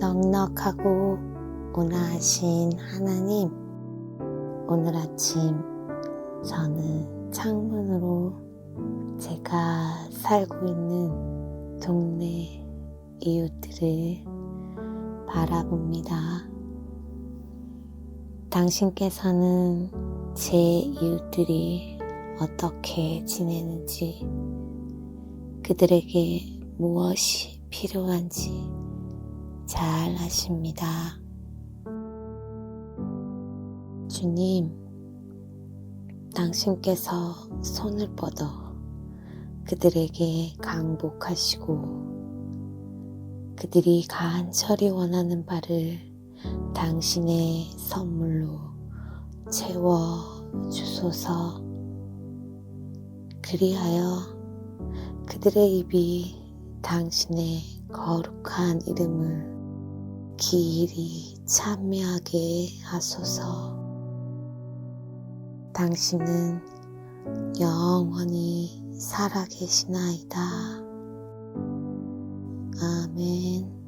넉넉하고 온화하신 하나님, 오늘 아침 저는 창문으로 제가 살고 있는 동네 이웃들을 바라봅니다. 당신께서는 제 이웃들이 어떻게 지내는지, 그들에게 무엇이 필요한지 잘 아십니다. 주님, 당신께서 손을 뻗어 그들에게 강복하시고 그들이 간절히 원하는 바를 당신의 선물로 채워 주소서. 그리하여 그들의 입이 당신의 거룩한 이름을 기일이 찬미하게 하소서. 당신은 영원히 살아계시나이다. 아멘.